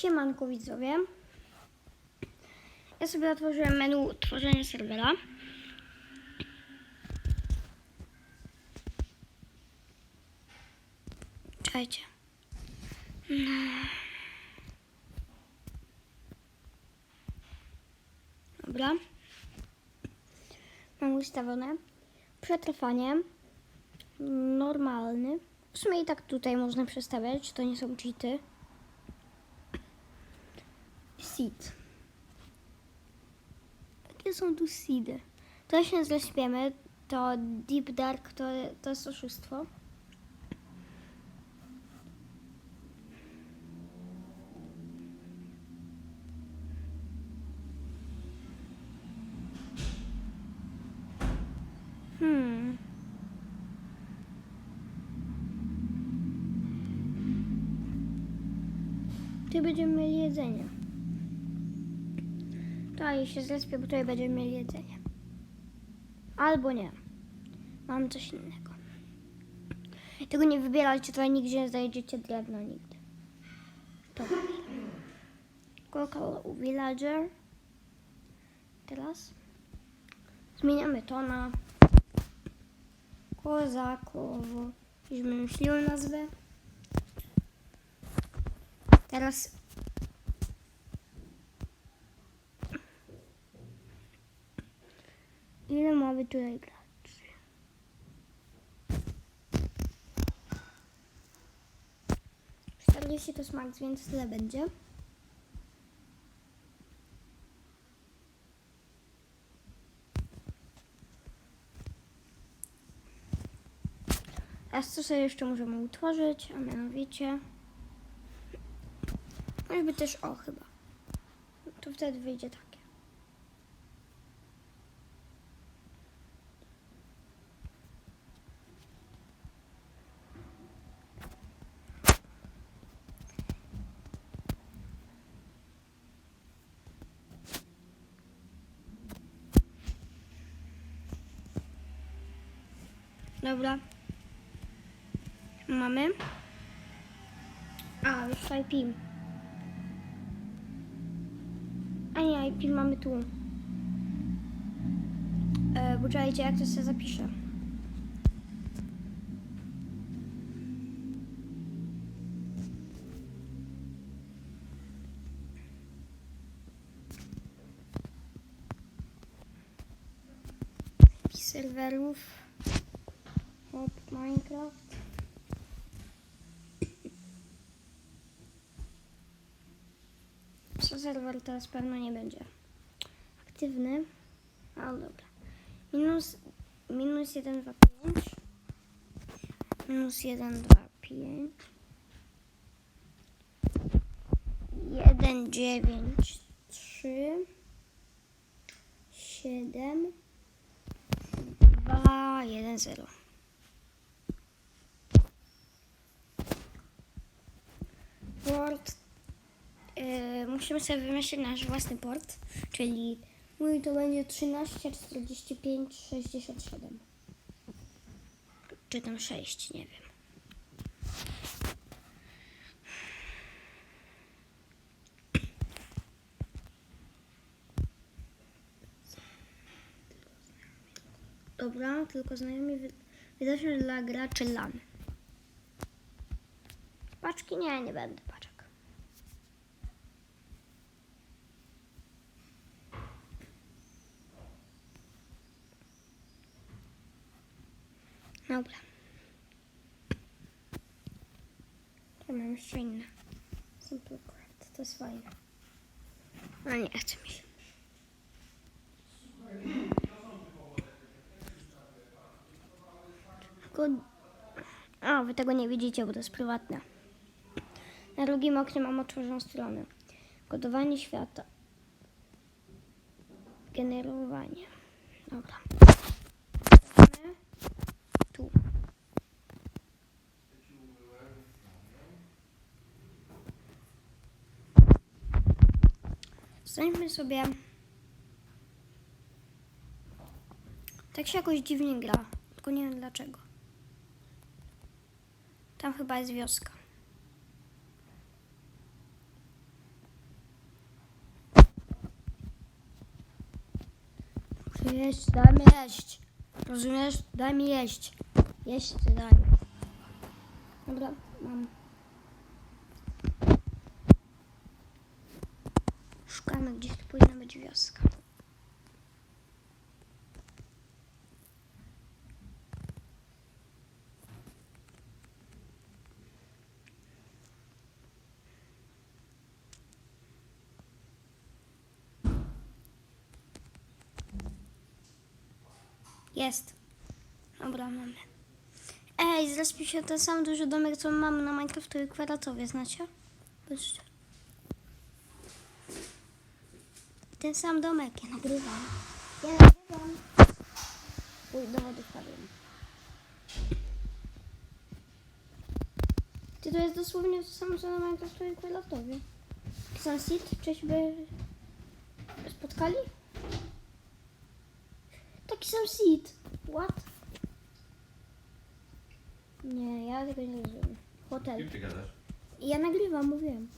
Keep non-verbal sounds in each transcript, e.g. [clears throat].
Siemanko widzowie. Ja sobie otworzyłem menu tworzenia serwera. Czekajcie. No. Dobra. Mam ustawione przetrwanie normalny. W sumie i tak tutaj można przestawiać, to nie są cheaty. Seed. Jakie są tu seedy? To się zrespiemy, to Deep Dark to, to jest oszustwo. Hmm. Tu będziemy mieli jedzenie. Tutaj się zrespię, bo tutaj będziemy mieli jedzenie. Albo nie. Mam coś innego. Tego nie wybierajcie, tutaj nigdzie nie znajdziecie drewna nigdy. To Local villager. Teraz zmieniamy to na kozakowo. Już wymyśliłem nazwę. Teraz ile mamy tutaj graczy? Czterdzieści to jest więc tyle będzie. A co sobie jeszcze możemy utworzyć, a mianowicie może być też o chyba. To wtedy wyjdzie takie. Dobra. Mamy. A, już IP. A nie, IP mamy tu. E, bo czekajcie, jak to sobie zapiszę. Serwerów. Minecraft. Co serwer teraz pewno nie będzie aktywny. Ale dobra. Minus, minus 1, 2, 5. Minus 1, 2, 5. 1, 9, 3. 7. 2, 1, 0. Port. Yy, musimy sobie wymyślić nasz własny port, czyli mój to będzie 13 45 67. Czy tam 6, nie wiem. Dobra, tylko znajomi widoczne dla graczy LAN. Paczki? Nie, nie będę paczek. Dobra. Ja mam jeszcze inne. Simple craft, to jest fajne. A nie chce mi się. Tylko... A, wy tego nie widzicie, bo to jest prywatne. Na drugim oknie mam otworzoną stronę. Kodowanie świata. Generowanie. Dobra. Tu. Znajdźmy sobie. Tak się jakoś dziwnie gra. Tylko nie wiem dlaczego. Tam chyba jest wioska. Jeść, daj mi jeść. Rozumiesz? Daj mi jeść. Jeść ty daj. Dobra, mam. Szukamy, gdzie tu powinna być wioska. Jest. Dobra, mamy. Ej, zrespił się ten sam duży domek, co mamy na Minecraftowej kwadratowie, znacie? Patrzcie. Ten sam domek, ja nagrywam. Ja nagrywam. Uj, do wody wpadłem. Ty to jest dosłownie to samo, co na Minecraftowej kwadratowie. Sam Seed, czyś by spotkali? Taki sam seed. What? Nie, ja tego nie rozumiem. Hotel. Kim ty gadasz? Ja nagrywam, mówiłem.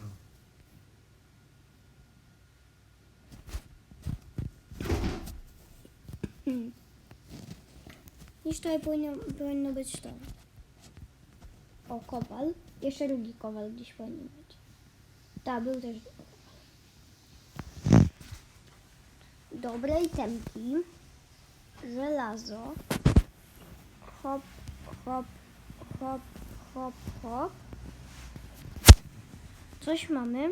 Hmm. [clears throat] Niż tutaj powinno, powinno być to. O, kowal. Jeszcze drugi kowal gdzieś powinien być. Tak, był też. Dobre itemki. Żelazo. Hop, hop, hop, hop, hop. Coś mamy.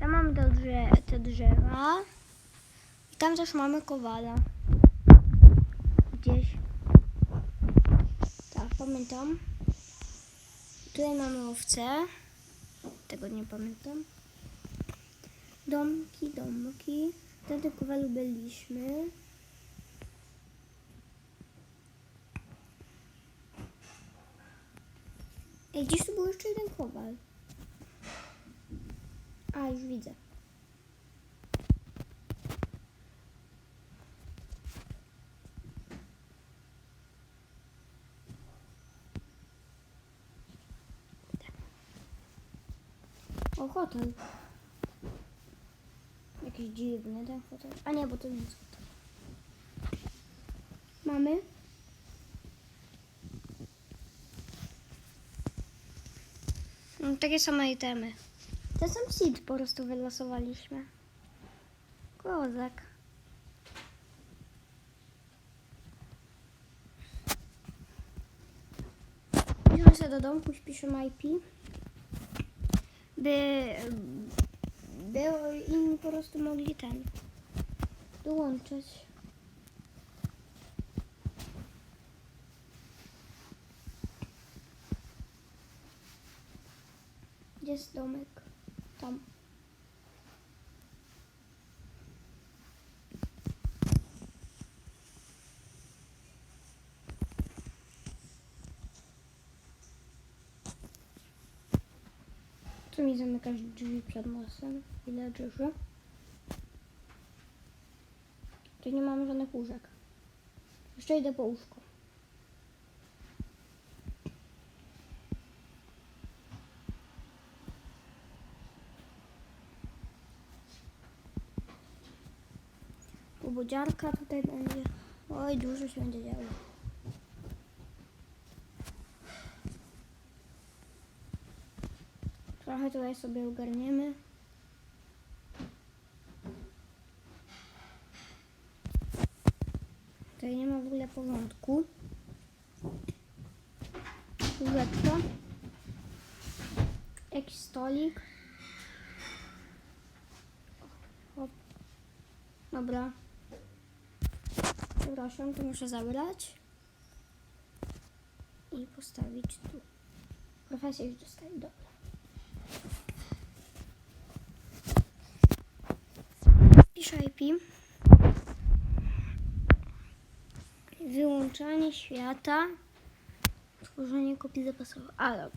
Tam mamy te, drze te drzewa. I tam też mamy kowala. Gdzieś. Tak, pamiętam. Tutaj mamy owce. Tego nie pamiętam. Domki, domki. Na kowalu byliśmy. Ej, gdzieś tu był jeszcze jeden kowal. A, już widzę. Hotel. Jakiś dziwny ten hotel. A nie, bo to nie jest hotel. Mamy. No, takie same itemy. Ten sam seed po prostu wylosowaliśmy. Kozak. Idziemy sobie do domku, śpiszemy IP. By, by inni po prostu mogli ten dołączyć. Jest domek? Tam. Mi zamykasz drzwi przed nosem. Ile drzwi? Tu nie mamy żadnych łóżek. Jeszcze idę po łóżko. Pobudziarka tutaj będzie. Oj, dużo się będzie działo. Trochę tutaj sobie ogarniemy. Tutaj nie ma w ogóle porządku. Łóżeczko. Jakiś stolik. Hop. Dobra. Przepraszam, to muszę zabrać. I postawić tu. Profesja już dostaje, dobra. Piszę IP. Wyłączanie świata. Tworzenie kopii zapasowych. A, dobra.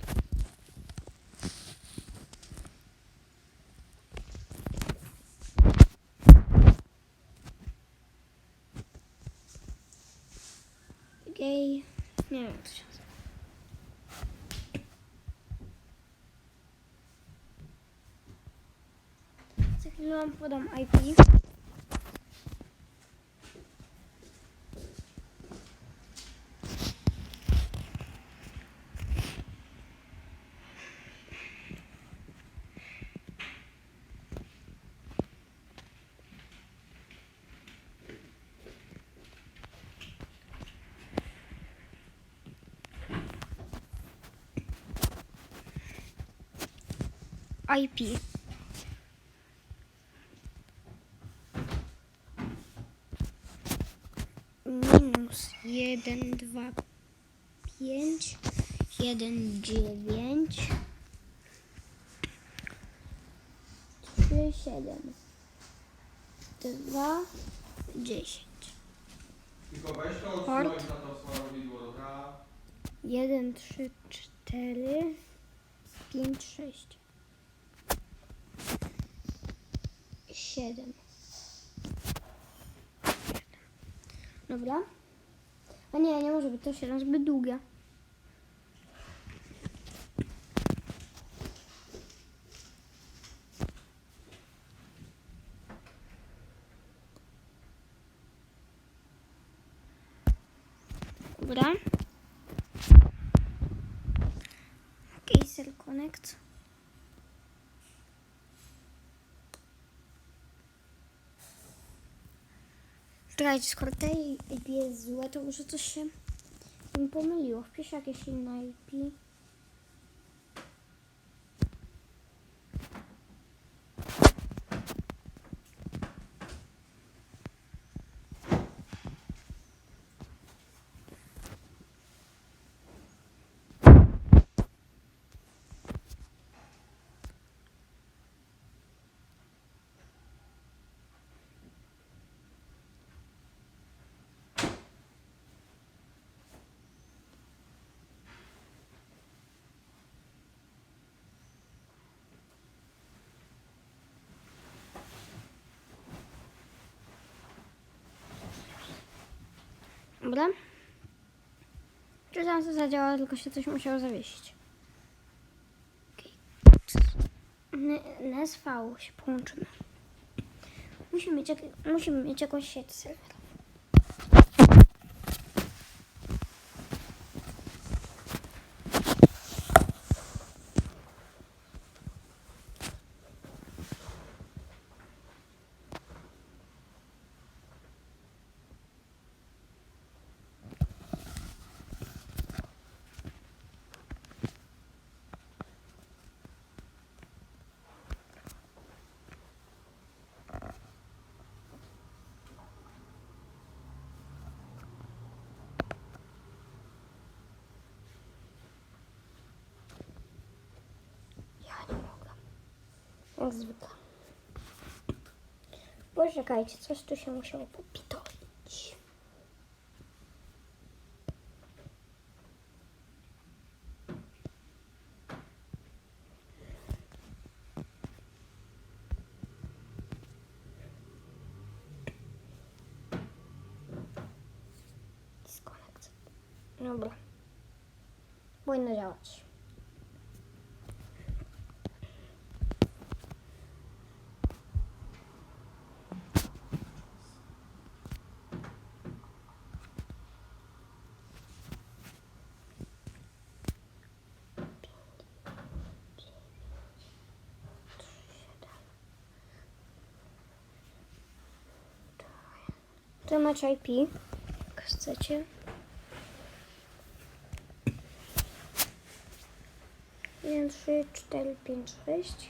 um, for them IP. IP. Minus jeden, dwa, pięć, jeden, dziewięć, trzy, siedem, dwa, dziesięć. Tylko weź to Port. odsunąć na to dobra? Jeden, trzy, cztery, pięć, sześć. Siedem. Dobra. A nie, nie może być to siedem, zbyt długie. Dobra. Caser Connect. Czekajcie, skoro te IP jest złe, to może coś się pomyliło. Wpiszę jakieś inne IP. Dobra. Czy tam to zadziała, tylko się coś musiało zawiesić. N- NSV się połączymy. Musimy mieć, musimy mieć jakąś sieć serwerową. Jak zwykle. Poczekajcie, coś tu się musiało popitolić. Dobra. Powinno działać. Tu macie IP, chcecie. Jeden, trzy, cztery, pięć, sześć.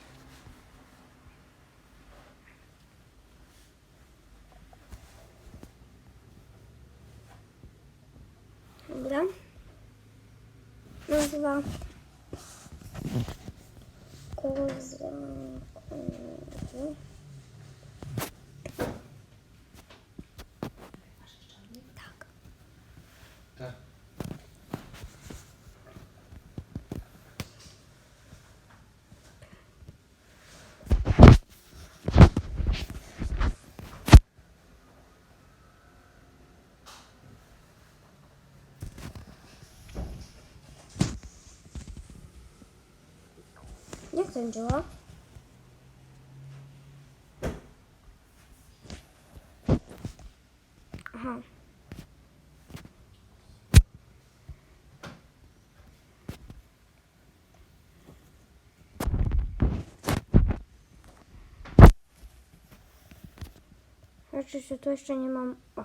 Dobra. Nazwa. Koza. Działa? Aha. Oczywiście tu jeszcze nie mam. O,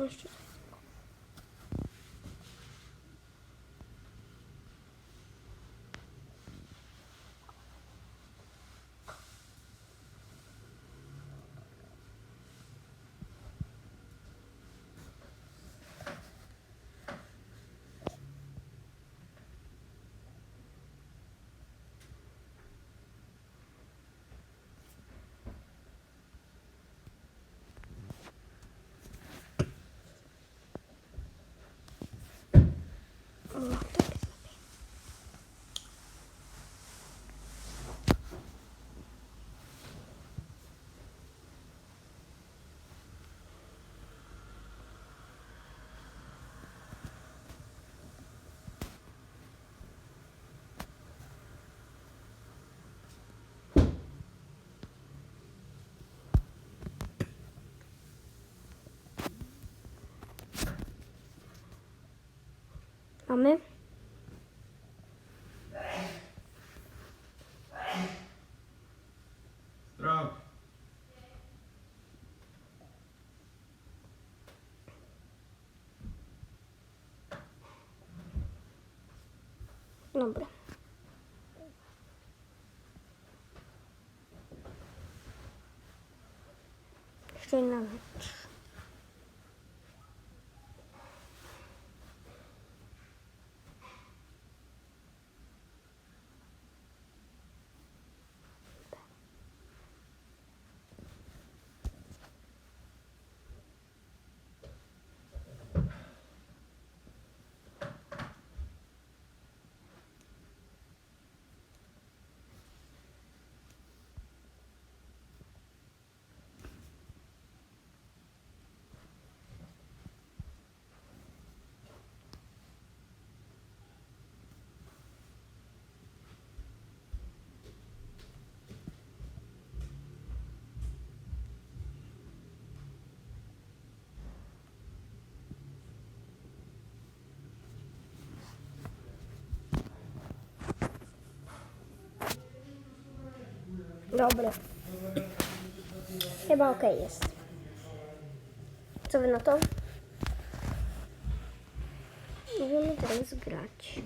tak. Jeszcze. O, tak jest lepiej. Mamy? Drop. Dobra. Jeszcze na mecz. Dobra. Chyba ok jest. Co wy na to? Możemy teraz grać.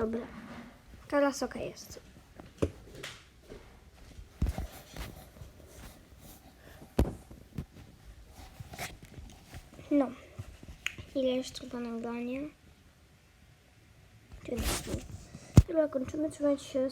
Dobra. Teraz ok jest. No. Ile jeszcze nagranie? 11 minut. Chyba kończymy. Trzymajcie się